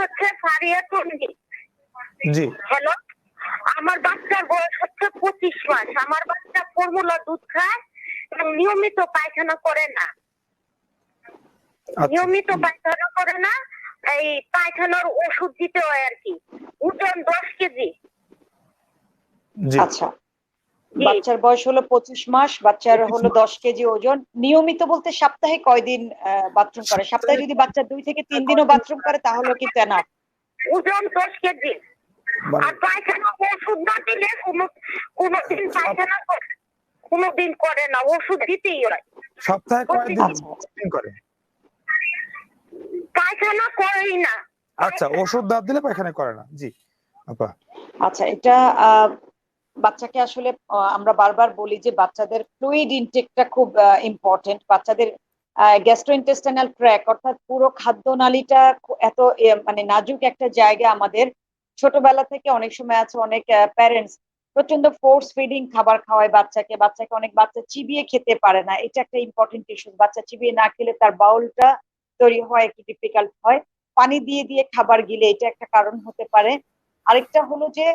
হচ্ছে ফারিয়া টন্ডি জি। হ্যালো? আমার বাচ্চার বয়স হচ্ছে পঁচিশ মাস। আমার বাচ্চা ফর্মুলা দুধ খায় এবং নিয়মিত পায়খানা করে না। আচ্ছা। নিয়মিত পায়খানা করে না এই পায়খানার ওষুধ দিতে হয় আর কি। ওজন দশ কেজি। আচ্ছা। বাচ্চার বয়স হলো পঁচিশ মাস বাচ্চার হলো দশ কেজি ওজন। নিয়মিত বলতে সপ্তাহে কয়দিন বাথরুম করে? সপ্তাহে যদি বাচ্চা দুই থেকে তিন দিনও বাথরুম করে তাহলে কিন্তু এনাফ ওজন দশ কেজি। আর পায়খানা ওষুধ না দিলে কোনো কোনোদিন পায়খানা করে কোনোদিন করে না। ওষুধ দিতেই হয়। সপ্তাহে কয়দিন আচ্ছা আচ্ছা করে? পায়খানা করেই না। আচ্ছা ওষুধ দাঁত দিলে পায়খানা করে না। জি আপা। আচ্ছা এটা আহ, বাচ্চাকে আসলে আমরা বারবার বলি যে বাচ্চাদের ফ্লুইড ইনটেকটা খুব ইম্পর্টেন্ট বাচ্চাদের গ্যাস্ট্রোইন্টেস্টাইনাল ট্র্যাক অর্থাৎ পুরো খাদ্য নালীটা এত মানে নাজুক একটা জায়গা আমাদের। ছোটবেলা থেকে অনেক সময় আছে অনেক প্যারেন্টস প্রচণ্ড ফোর্স ফিডিং খাবার খাওয়ায় বাচ্চাকে। বাচ্চাকে অনেক বাচ্চা চিবিয়ে খেতে পারে না। এটা একটা ইম্পর্টেন্ট ইস্যু বাচ্চা চিবিয়ে না খেলে তার বাউলটা তৈরি হয়, একটু ডিফিকাল্ট হয়। পানি দিয়ে দিয়ে খাবার গিলে এটা একটা কারণ হতে পারে। আরেকটা হলো যে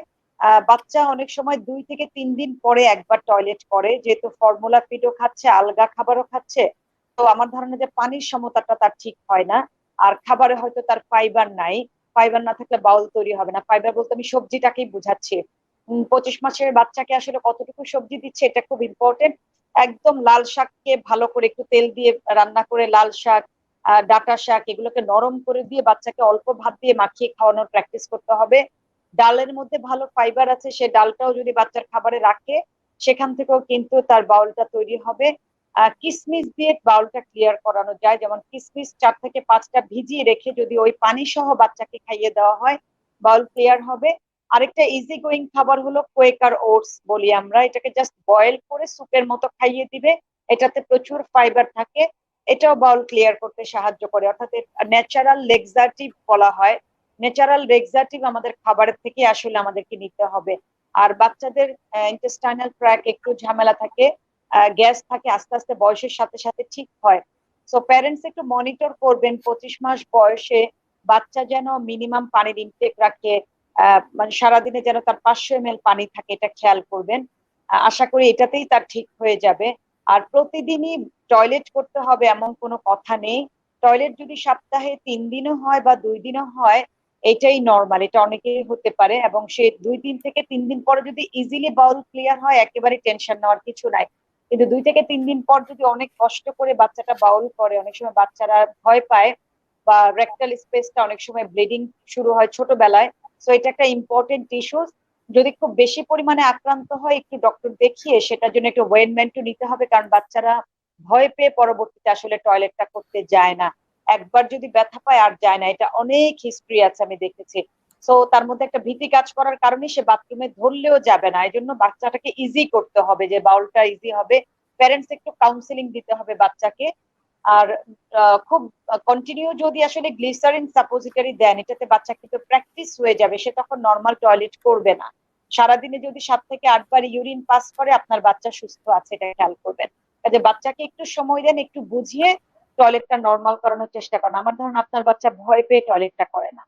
বাচ্চা অনেক সময় দুই থেকে তিন দিন পরে একবার টয়লেট করে, যেহেতু ফর্মুলা ফিডও খাচ্ছে, আলগা খাবারও খাচ্ছে, তো আমার ধারণা যে পানির সমতাটা তার ঠিক হয় না। আর খাবারে হয়তো তার ফাইবার নাই। ফাইবার না থাকলে বাউল তৈরি হবে না। ফাইবার বলতে আমি সবজিটাকেই বুঝাচ্ছি। পঁচিশ মাসের বাচ্চাকে আসলে কতটুকু সবজি দিচ্ছে এটা খুব ইম্পর্টেন্ট একদম লাল শাককে ভালো করে একটু তেল দিয়ে রান্না করে লাল শাক ডাঁটা শাক, এগুলোকে নরম করে দিয়ে বাচ্চাকে অল্প ভাত দিয়ে মাখিয়ে খাওয়ানোর প্র্যাকটিস করতে হবে। ডালের মধ্যে ভালো ফাইবার আছে, সে ডালটাও যদি বাচ্চার খাবারে রাখে, সেখান থেকেও কিন্তু তার বাউলটা তৈরি হবে। কিসমিস দিয়ে বাউলটা ক্লিয়ার করানো যায়। যেমন কিসমিস চার থেকে পাঁচটা ভিজিয়ে রেখে যদি ওই পানি সহ বাচ্চাকে খাইয়ে দেওয়া হয়, বাউল ক্লিয়ার হবে। আরেকটা ইজি গোয়িং খাবার হলো কোয়েকার ওটস বলি আমরা। এটাকে জাস্ট বয়েল করে স্যুপের মতো খাইয়ে দিবে। এটাতে প্রচুর ফাইবার থাকে। এটাও বাউল ক্লিয়ার করতে সাহায্য করে। অর্থাৎ ন্যাচারাল লেক্সাটিভ বলা হয়। ন্যাচারাল লেক্সাটিভ আমাদের খাবারের থেকে আসলে আমাদেরকে নিতে হবে। আর বাচ্চাদের ইন্টেস্টাইনাল ট্র্যাক একটু ঝামেলা থাকে গ্যাস থাকে, আস্তে আস্তে বয়সের সাথে সাথে ঠিক হয়। সো প্যারেন্টস একটু মনিটর করবেন পঁচিশ মাস বয়সে বাচ্চা যেন মিনিমাম পানির ইনটেক রাখে মানে সারাদিনে যেন তার পাঁচশো এম পানি থাকে, এটা খেয়াল করবেন। আশা করি এটাতেই তার ঠিক হয়ে যাবে। আর প্রতিদিনই টয়লেট করতে হবে এমন কোনো কথা নেই। টয়লেট যদি সপ্তাহে তিন দিনও হয় বা দুই দিনও হয় এটাই নর্মাল এটা অনেকেই হতে পারে এবং সে দুই দিন থেকে তিন দিন পরে যদি ইজিলি বাউল ক্লিয়ার হয়, একেবারে টেনশন নেওয়ার কিছু নাই। কিন্তু দুই থেকে তিন দিন পর যদি অনেক কষ্ট করে বাচ্চাটা বাউল করে, অনেক সময় বাচ্চারা ভয় পায় বা রেক্টাল স্পেসটা অনেক সময় ব্লিডিং শুরু হয় ছোটবেলায় সো এটা একটা ইম্পর্টেন্ট ইস্যুস যদি খুব বেশি পরিমাণে আক্রান্ত হয়, একটু ডক্টর দেখিয়ে সেটার জন্য একটু ওয়েনমেন্টও নিতে হবে, কারণ বাচ্চারা ভয় পেয়ে পরবর্তীতে আসলে টয়লেটটা করতে যায় না। একবার যদি ব্যথা পায় আর যায় না, এটা অনেক হিস্ট্রি আছে আমি দেখেছি। সো তার মধ্যে একটা ভীতি কাজ করার কারণে সে বাথরুমে ধরলেও যাবে না। এই জন্য বাচ্চাটাকে ইজি করতে হবে যে বাউলটা ইজি হবে। প্যারেন্টস একটু কাউন্সিলিং দিতে হবে বাচ্চাকে। আর খুব কন্টিনিউ যদি আসলে গ্লিসারিন সাপোজিটারি দেন, এটাতে বাচ্চা কিন্তু প্র্যাকটিস হয়ে যাবে। সে তখন নর্মাল টয়লেট করবে না। সারাদিনে যদি সাত থেকে আটবার ইউরিন পাস করে, আপনার বাচ্চা সুস্থ আছে, এটা খেয়াল করবেন। কাজে বাচ্চাকে একটু সময় দেন, একটু বুঝিয়ে টয়লেটটা নর্মাল করানোর চেষ্টা করেন আমার ধরুন আপনার বাচ্চা ভয় পেয়ে টয়লেটটা করে না।